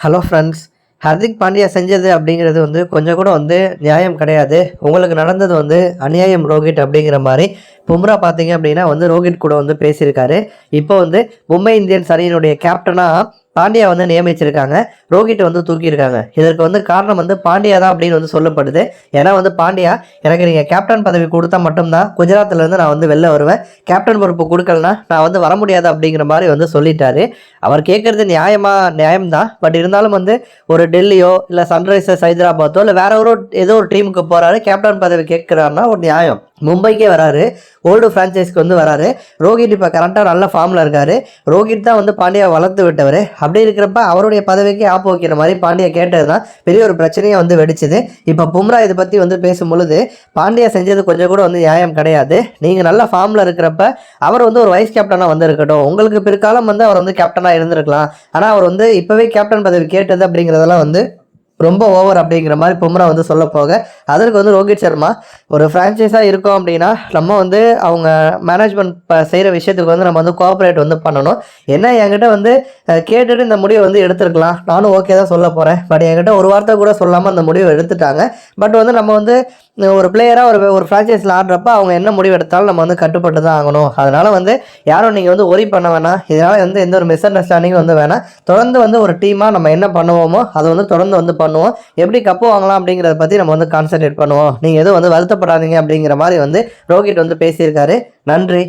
Hello friends Hardik Pandya செஞ்சது அப்படிங்கிறது வந்து கொஞ்சம் கூட வந்து நியாயம் கிடையாது. உங்களுக்கு நடந்தது வந்து அநியாயம் ரோஹித் அப்படிங்கிற மாதிரி. பும்ரா பார்த்தீங்க அப்படின்னா வந்து ரோஹித் கூட வந்து பேசியிருக்காரு. இப்போ வந்து மும்பை இந்தியன்ஸ் அணியினுடைய கேப்டனாக பாண்டியா வந்து நியமிச்சிருக்காங்க. ரோஹித் வந்து தூக்கியிருக்காங்க. இதற்கு வந்து காரணம் வந்து பாண்டியா தான் அப்படின்னு வந்து சொல்லப்படுது. ஏன்னா வந்து பாண்டியா எனக்கு நீங்கள் கேப்டன் பதவி கொடுத்தா மட்டும்தான் குஜராத்லேருந்து நான் வந்து வெளில வருவேன். கேப்டன் பொறுப்பு கொடுக்கலனா நான் வந்து வர முடியாது அப்படிங்கிற மாதிரி வந்து சொல்லிட்டாரு. அவர் கேட்குறது நியாயமாக நியாயம்தான். பட் இருந்தாலும் வந்து ஒரு டெல்லியோ இல்லை சன்ரைசர்ஸ் ஹைதராபாத்தோ இல்லை வேற ஒரு ஏதோ ஒரு டீமுக்கு போகிறாரு கேப்டன் பதவி கேட்குறாருன்னா ஒரு நியாயம். மும்பைக்கே வராரு. ஓல்டு ஃப்ரான்ச்சைஸ்க்கு வந்து வராரு. ரோஹித் இப்போ கரெக்டாக நல்ல ஃபார்மில் இருக்கார். ரோஹித் தான் வந்து பாண்டியா வளர்த்து விட்டவர். அப்படி இருக்கிறப்ப அவருடைய பதவிக்கு ஆப்பு வைக்கிற மாதிரி பாண்டியா கேட்டது தான் பெரிய ஒரு பிரச்சனையை வந்து வெடிச்சுது. இப்போ பும்ரா இதை பற்றி வந்து பேசும் பொழுது பாண்டியா செஞ்சது கொஞ்சம் கூட வந்து நியாயம் கிடையாது. நீங்கள் நல்ல ஃபார்மில் இருக்கிறப்ப அவர் வந்து ஒரு வைஸ் கேப்டனாக வந்து இருக்கட்டும் உங்களுக்கு பிற்காலம் வந்து அவர் வந்து கேப்டனாக இருந்திருக்கலாம். ஆனால் அவர் வந்து இப்போவே கேப்டன் பதவி கேட்டது அப்படிங்கிறதெல்லாம் வந்து ரொம்ப ஓவர் அப்படிங்கிற மாதிரி பும்ரா வந்து சொல்ல போக. அதற்கு வந்து ரோஹித் சர்மா ஒரு ஃப்ரான்ச்சைஸாக இருக்கோம் அப்படின்னா நம்ம வந்து அவங்க மேனேஜ்மெண்ட் செய்கிற விஷயத்துக்கு வந்து நம்ம வந்து கோஆப்ரேட் வந்து பண்ணணும். என்ன என்கிட்ட வந்து கேட்டுட்டு இந்த முடிவை வந்து எடுத்துருக்கலாம். நானும் ஓகே தான் சொல்ல போகிறேன் பட் என்கிட்ட ஒரு வார்த்தை கூட சொல்லாமல் அந்த முடிவை எடுத்துட்டாங்க. பட் வந்து நம்ம வந்து ஒரு பிளேயராக ஒரு ஒரு ஃப்ரான்ச்சைஸில் ஆடுறப்ப அவங்க என்ன முடிவு எடுத்தாலும் நம்ம வந்து கட்டுப்பட்டு தான் ஆகணும். அதனால் வந்து யாரும் நீங்கள் வந்து ஒரி பண்ண வேணாம். இதனால் வந்து எந்த ஒரு மிஸ் அண்டர்ஸ்டாண்டிங்கும் வந்து வேணாம். தொடர்ந்து வந்து ஒரு டீமாக நம்ம என்ன பண்ணுவோமோ அதை வந்து தொடர்ந்து வந்து பண்ணுவோம். எப்படி கப்பு வாங்கலாம் அப்படிங்கிறத பற்றி நம்ம வந்து கான்சென்ட்ரேட் பண்ணுவோம். நீங்கள் எதுவும் வந்து வருத்தப்படாதீங்க அப்படிங்கிற மாதிரி வந்து ரோஹித் வந்து பேசியிருக்காரு. நன்றி.